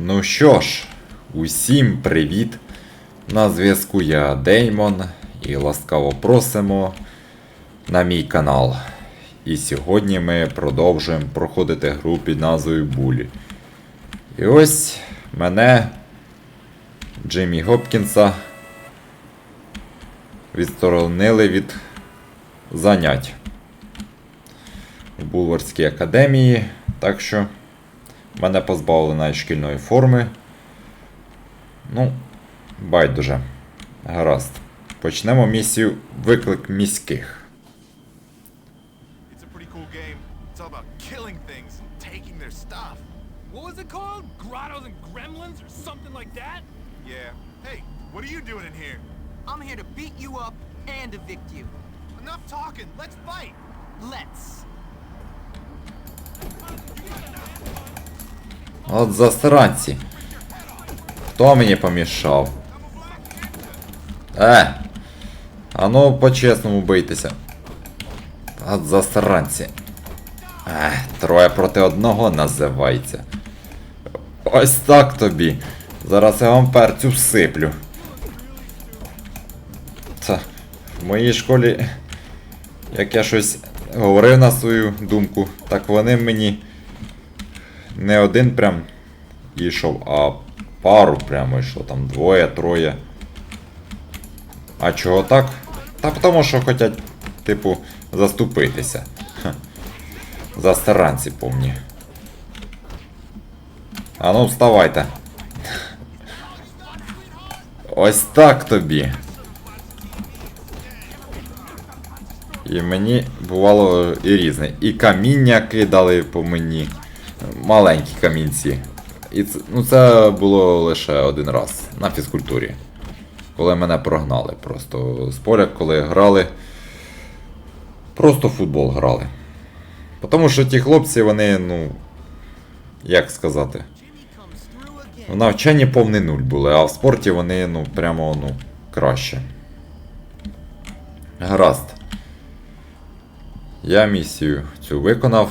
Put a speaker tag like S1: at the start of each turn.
S1: Ну що ж, усім привіт! На зв'язку я Деймон і ласкаво просимо на мій канал. І сьогодні ми продовжуємо проходити гру під назвою Булі. І ось мене, Джиммі Гопкінса, відсторонили від занять в Булварській академії. Так що мене позбавили навіть шкільної форми. Ну, байдуже. Гаразд. Почнемо місію Виклик міських.
S2: I'm here to beat you up and evict you.
S3: Enough talking. Let's fight.
S2: Let's.
S1: От засранці. Хто мені помішав? Е! А ну по-чесному бийтеся. От засранці. Е, троє проти одного називається. Ось так тобі. Зараз я вам перцю всиплю. Та, в моїй школі, як я щось говорив на свою думку, так вони мені не один прям йшов, а пару прямо йшло, там двоє, троє. А чого так? Та тому що хочуть, типу, заступитися. Ха. За старанці повні. А ну вставайте. Ось так тобі. І мені бувало і різне. І каміння кидали по мені. Маленькі камінці. І це, ну це було лише один раз на фізкультурі. Коли мене прогнали просто з поля, коли грали. Просто футбол грали. Тому що ті хлопці, вони, ну. Як сказати. В навчанні повний нуль були, а в спорті вони, ну, прямо, ну, краще. Гаразд. Я місію цю виконав.